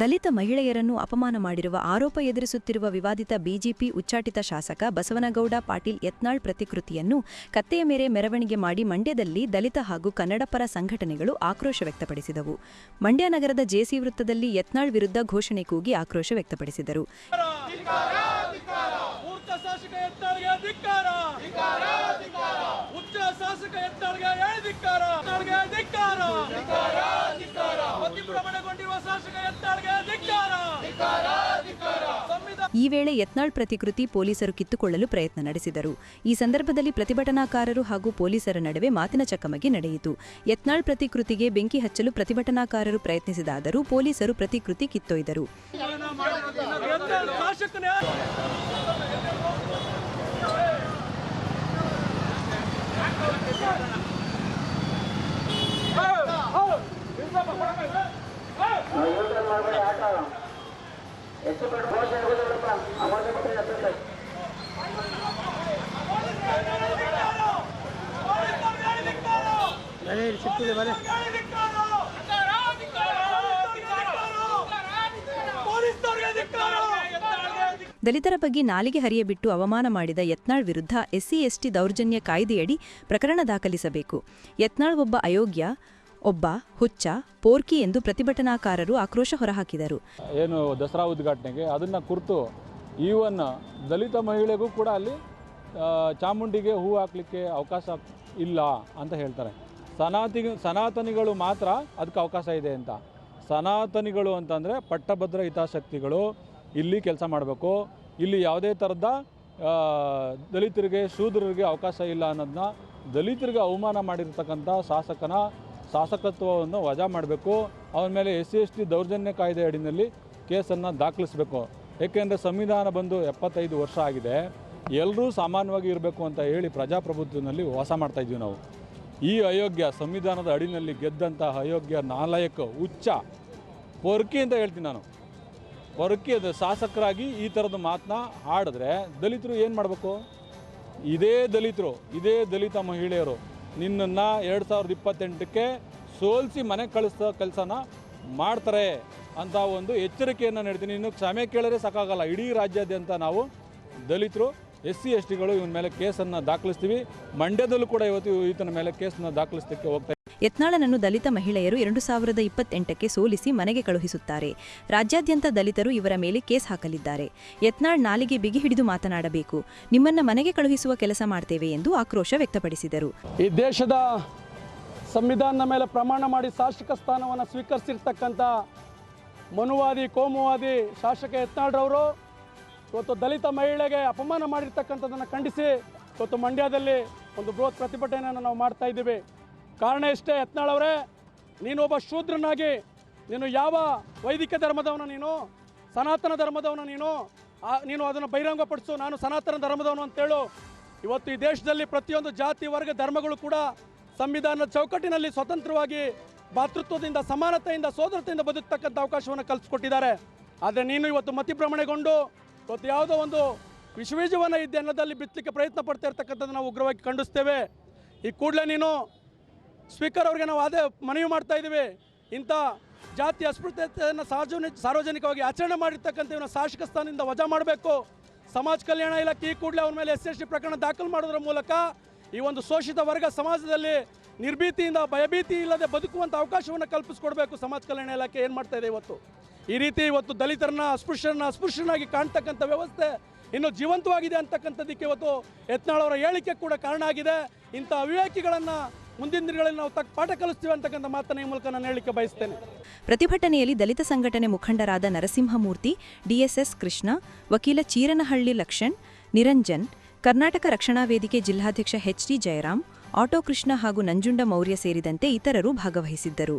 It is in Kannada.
ದಲಿತ ಮಹಿಳೆಯರನ್ನು ಅಪಮಾನ ಮಾಡಿರುವ ಆರೋಪ ಎದುರಿಸುತ್ತಿರುವ ವಿವಾದಿತ ಬಿಜೆಪಿ ಉಚ್ಚಾಟಿತ ಶಾಸಕ ಬಸವನಗೌಡ ಪಾಟೀಲ್ ಯತ್ನಾಳ್ ಪ್ರತಿಕೃತಿಯನ್ನು ಕತ್ತೆಯ ಮೇರೆ ಮೆರವಣಿಗೆ ಮಾಡಿ ಮಂಡ್ಯದಲ್ಲಿ ದಲಿತ ಹಾಗೂ ಕನ್ನಡಪರ ಸಂಘಟನೆಗಳು ಆಕ್ರೋಶ ವ್ಯಕ್ತಪಡಿಸಿದವು. ಮಂಡ್ಯ ನಗರದ ಜೆಸಿ ವೃತ್ತದಲ್ಲಿ ಯತ್ನಾಳ್ ವಿರುದ್ಧ ಘೋಷಣೆ ಕೂಗಿ ಆಕ್ರೋಶ ವ್ಯಕ್ತಪಡಿಸಿದರು. ಈ ವೇಳೆ ಯತ್ನಾಳ್ ಪ್ರತಿಕೃತಿ ಪೊಲೀಸರು ಕಿತ್ತುಕೊಳ್ಳಲು ಪ್ರಯತ್ನ ನಡೆಸಿದರು. ಈ ಸಂದರ್ಭದಲ್ಲಿ ಪ್ರತಿಭಟನಾಕಾರರು ಹಾಗೂ ಪೊಲೀಸರ ನಡುವೆ ಮಾತಿನ ಚಕಮಕಿ ನಡೆಯಿತು. ಯತ್ನಾಳ್ ಪ್ರತಿಕೃತಿಗೆ ಬೆಂಕಿ ಹಚ್ಚಲು ಪ್ರತಿಭಟನಾಕಾರರು ಪ್ರಯತ್ನಿಸಿದಾದರೂ ಪೊಲೀಸರು ಪ್ರತಿಕೃತಿ ಕಿತ್ತೊಯ್ದರು. ಮಾಡಬೇಡಿ ಆಟ ಹೆಚ್ಚು ಕಡೆ ಬೋಸ್ ಆಗೋದಿಲ್ಲಪ್ಪ ಅವಾಗ ಬಿಟ್ಟರೆ ಎತ್ತುತ್ತೆ ಸಿಕ್ಕಿದೆ ಧಿಕ್ಕಾರ ದಲಿತರ ಬಗ್ಗೆ ನಾಲಿಗೆ ಹರಿಯಬಿಟ್ಟು ಅವಮಾನ ಮಾಡಿದ ಯತ್ನಾಳ್ ವಿರುದ್ಧ ಎಸ್ಸಿ ಎಸ್ಟಿ ದೌರ್ಜನ್ಯ ಕಾಯ್ದೆಯಡಿ ಪ್ರಕರಣ ದಾಖಲಿಸಬೇಕು. ಯತ್ನಾಳ್ ಒಬ್ಬ ಅಯೋಗ್ಯ ಒಬ್ಬ, ಹುಚ್ಚ, ಪೋರ್ಕಿ ಎಂದು ಪ್ರತಿಭಟನಾಕಾರರು ಆಕ್ರೋಶ ಹೊರಹಾಕಿದರು. ಏನು ದಸರಾ ಉದ್ಘಾಟನೆಗೆ ಅದನ್ನು ಕುರಿತು ಈವನ್ ದಲಿತ ಮಹಿಳೆಗೂ ಕೂಡ ಅಲ್ಲಿ ಚಾಮುಂಡಿಗೆ ಹೂ ಹಾಕಲಿಕ್ಕೆ ಅವಕಾಶ ಇಲ್ಲ ಅಂತ ಹೇಳ್ತಾರೆ. ಸನಾತಿ, ಸನಾತನಿಗಳು ಮಾತ್ರ ಅದಕ್ಕೆ ಅವಕಾಶ ಇದೆ ಅಂತ. ಸನಾತನಿಗಳು ಅಂತಂದರೆ ಪಟ್ಟಭದ್ರ ಹಿತಾಸಕ್ತಿಗಳು, ಇಲ್ಲಿ ಕೆಲಸ ಮಾಡಬೇಕು. ಇಲ್ಲಿ ಯಾವುದೇ ಥರದ ದಲಿತರಿಗೆ, ಶೂದ್ರರಿಗೆ ಅವಕಾಶ ಇಲ್ಲ ಅನ್ನೋದನ್ನ ದಲಿತರಿಗೆ ಅವಮಾನ ಮಾಡಿರ್ತಕ್ಕಂಥ ಶಾಸಕನ ಶಾಸಕತ್ವವನ್ನು ವಜಾ ಮಾಡಬೇಕು. ಅವನ ಮೇಲೆ ಎಸ್ ಸಿ ಎಸ್ ಟಿ ದೌರ್ಜನ್ಯ ಕಾಯ್ದೆ ಅಡಿನಲ್ಲಿ ಕೇಸನ್ನು ದಾಖಲಿಸಬೇಕು. ಏಕೆಂದರೆ ಸಂವಿಧಾನ ಬಂದು ಎಪ್ಪತ್ತೈದು ವರ್ಷ ಆಗಿದೆ. ಎಲ್ಲರೂ ಸಾಮಾನ್ಯವಾಗಿ ಇರಬೇಕು ಅಂತ ಹೇಳಿ ಪ್ರಜಾಪ್ರಭುತ್ವದಲ್ಲಿ ವಾಸ ಮಾಡ್ತಾ ಇದ್ದೀವಿ ನಾವು. ಈ ಅಯೋಗ್ಯ ಸಂವಿಧಾನದ ಅಡಿನಲ್ಲಿ ಗೆದ್ದಂತಹ ಅಯೋಗ್ಯ ನಾಲಾಯಕ ಉಚ್ಚ ಪೊರ್ಕಿ ಅಂತ ಹೇಳ್ತೀನಿ ನಾನು. ಪೊರ್ಕಿ ಅದು ಶಾಸಕರಾಗಿ ಈ ಥರದ ಮಾತನ್ನ ಆಡಿದ್ರೆ ದಲಿತರು ಏನು ಮಾಡಬೇಕು? ಇದೇ ದಲಿತರು, ಇದೇ ದಲಿತ ಮಹಿಳೆಯರು ನಿನ್ನನ್ನು ಎರಡು ಸಾವಿರದ ಇಪ್ಪತ್ತೆಂಟಕ್ಕೆ ಸೋಲಿಸಿ ಮನೆಗೆ ಕಳಿಸೋ ಕೆಲಸನ ಮಾಡ್ತಾರೆ ಅಂತ ಒಂದು ಎಚ್ಚರಿಕೆಯನ್ನು ನೀಡ್ತೀನಿ. ಇನ್ನು ಕ್ಷಮೆ ಕೇಳಿದ್ರೆ ಸಾಕಾಗಲ್ಲ. ಇಡೀ ರಾಜ್ಯಾದ್ಯಂತ ನಾವು ದಲಿತರು ಎಸ್ ಸಿ ಎಸ್ ಟಿಗಳು ಇವನ ಮೇಲೆ ಕೇಸನ್ನು ದಾಖಲಿಸ್ತೀವಿ. ಮಂಡ್ಯದಲ್ಲೂ ಕೂಡ ಇವತ್ತು ಈತನ ಮೇಲೆ ಕೇಸನ್ನು ದಾಖಲಿಸ್ತಕ್ಕೆ ಹೋಗ್ತಾ ಯತ್ನಾಳನನ್ನು ದಲಿತ ಮಹಿಳೆಯರು ಎರಡು ಸಾವಿರದ ಇಪ್ಪತ್ತೆಂಟಕ್ಕೆ ಸೋಲಿಸಿ ಮನೆಗೆ ಕಳುಹಿಸುತ್ತಾರೆ. ರಾಜ್ಯಾದ್ಯಂತ ದಲಿತರು ಇವರ ಮೇಲೆ ಕೇಸ್ ಹಾಕಲಿದ್ದಾರೆ. ಯತ್ನಾಳ್ ನಾಲಿಗೆ ಬಿಗಿ ಹಿಡಿದು ಮಾತನಾಡಬೇಕು. ನಿಮ್ಮನ್ನ ಮನೆಗೆ ಕಳುಹಿಸುವ ಕೆಲಸ ಮಾಡ್ತೇವೆ ಎಂದು ಆಕ್ರೋಶ ವ್ಯಕ್ತಪಡಿಸಿದರು. ಈ ದೇಶದ ಸಂವಿಧಾನದ ಮೇಲೆ ಪ್ರಮಾಣ ಮಾಡಿ ಶಾಸಕ ಸ್ಥಾನವನ್ನು ಸ್ವೀಕರಿಸಿರ್ತಕ್ಕಂಥ ಮನುವಾದಿ, ಕೋಮುವಾದಿ ಶಾಸಕ ಯತ್ನಾಳ್ರವರು ಇವತ್ತು ದಲಿತ ಮಹಿಳೆಗೆ ಅಪಮಾನ ಮಾಡಿರ್ತಕ್ಕಂಥದ್ದನ್ನು ಖಂಡಿಸಿ ಇವತ್ತು ಮಂಡ್ಯದಲ್ಲಿ ಒಂದು ಬೃಹತ್ ಪ್ರತಿಭಟನೆಯನ್ನು ನಾವು ಮಾಡ್ತಾ ಇದ್ದೀವಿ. ಕಾರಣ ಇಷ್ಟೇ ಯತ್ನಾಳ್ ಅವರೇ ನೀನೊಬ್ಬ ಶೂದ್ರನಾಗಿ, ನೀನು ಯಾವ ವೈದಿಕ ಧರ್ಮದವನ ನೀನು, ಸನಾತನ ಧರ್ಮದವನ ನೀನು ನೀನು ಅದನ್ನು ಬಹಿರಂಗಪಡಿಸು, ನಾನು ಸನಾತನ ಧರ್ಮದವನು ಅಂತೇಳು. ಇವತ್ತು ಈ ದೇಶದಲ್ಲಿ ಪ್ರತಿಯೊಂದು ಜಾತಿ, ವರ್ಗ, ಧರ್ಮಗಳು ಕೂಡ ಸಂವಿಧಾನದ ಚೌಕಟ್ಟಿನಲ್ಲಿ ಸ್ವತಂತ್ರವಾಗಿ ಭಾತೃತ್ವದಿಂದ, ಸಮಾನತೆಯಿಂದ ಸೋದರತೆಯಿಂದ ಬದುಕ್ತಕ್ಕಂಥ ಅವಕಾಶವನ್ನು ಕಲ್ಪಿಸ್ಕೊಟ್ಟಿದ್ದಾರೆ. ಆದರೆ ನೀನು ಇವತ್ತು ಮತಿಭ್ರಮಣೆಗೊಂಡು, ಇವತ್ತು ಯಾವುದೋ ಒಂದು ವಿಶ್ವೀಜವನ್ನು ಇದ್ದೆ ಅನ್ನೋದಲ್ಲಿ ಬಿತ್ತಲಿಕ್ಕೆ ಪ್ರಯತ್ನ ಪಡ್ತಾ ಇರ್ತಕ್ಕಂಥದ್ದು ನಾವು ಉಗ್ರವಾಗಿ ಖಂಡಿಸ್ತೇವೆ. ಈ ಕೂಡಲೇ ನೀನು ಸ್ಪೀಕರ್ ಅವರಿಗೆ ನಾವು ಅದೇ ಮನವಿ ಮಾಡ್ತಾ ಇದ್ದೀವಿ. ಇಂಥ ಜಾತಿ ಅಸ್ಪೃಶ್ಯತೆಯನ್ನು ಸಾರ್ವಜನಿಕ ಸಾರ್ವಜನಿಕವಾಗಿ ಆಚರಣೆ ಮಾಡಿರ್ತಕ್ಕಂಥ ಇವನ ಶಾಸಕ ಸ್ಥಾನದಿಂದ ವಜಾ ಮಾಡಬೇಕು. ಸಮಾಜ ಕಲ್ಯಾಣ ಇಲಾಖೆ ಈ ಕೂಡಲೇ ಅವನ ಮೇಲೆ ಎಸ್ ಎಸ್ ಟಿ ಪ್ರಕರಣ ದಾಖಲು ಮಾಡೋದ್ರ ಮೂಲಕ ಈ ಒಂದು ಶೋಷಿತ ವರ್ಗ ಸಮಾಜದಲ್ಲಿ ನಿರ್ಭೀತಿಯಿಂದ ಭಯಭೀತಿ ಇಲ್ಲದೆ ಬದುಕುವಂಥ ಅವಕಾಶವನ್ನು ಕಲ್ಪಿಸ್ಕೊಡ್ಬೇಕು. ಸಮಾಜ ಕಲ್ಯಾಣ ಇಲಾಖೆ ಏನು ಮಾಡ್ತಾ ಇದೆ ಇವತ್ತು? ಈ ರೀತಿ ಇವತ್ತು ದಲಿತರನ್ನ, ಅಸ್ಪೃಶ್ಯರನ್ನ ಅಸ್ಪೃಶ್ಯನಾಗಿ ಕಾಣ್ತಕ್ಕಂಥ ವ್ಯವಸ್ಥೆ ಇನ್ನು ಜೀವಂತವಾಗಿದೆ ಅಂತಕ್ಕಂಥದ್ದಕ್ಕೆ ಇವತ್ತು ಯತ್ನಾಳ್ ಅವರ ಹೇಳಿಕೆ ಕೂಡ ಕಾರಣ ಆಗಿದೆ. ಇಂಥ ಅವಿವೇಕಿಗಳನ್ನು ಮುಂದಿನ ದಿನಗಳಲ್ಲಿ ನಾವು ತಕ್ಕ ಪಾಠ ಕಲಿಸ್ತೀವಿ ಅಂತಕ್ಕಂಥ ಮಾತನ್ನ ಈ ಮೂಲಕ ನಾನು ಹೇಳಲಿಕ್ಕೆ ಬಯಸ್ತೇನೆ. ಪ್ರತಿಭಟನೆಯಲ್ಲಿ ದಲಿತ ಸಂಘಟನೆ ಮುಖಂಡರಾದ ನರಸಿಂಹಮೂರ್ತಿ, ಡಿಎಸ್ಎಸ್ ಕೃಷ್ಣ, ವಕೀಲ ಚೀರನಹಳ್ಳಿ ಲಕ್ಷಣ್, ನಿರಂಜನ್, ಕರ್ನಾಟಕ ರಕ್ಷಣಾ ವೇದಿಕೆ ಜಿಲ್ಲಾಧ್ಯಕ್ಷ H D Jayaram, auto Krishna ಹಾಗೂ ನಂಜುಂಡ ಮೌರ್ಯ ಸೇರಿದಂತೆ ಇತರರು ಭಾಗವಹಿಸಿದ್ದರು.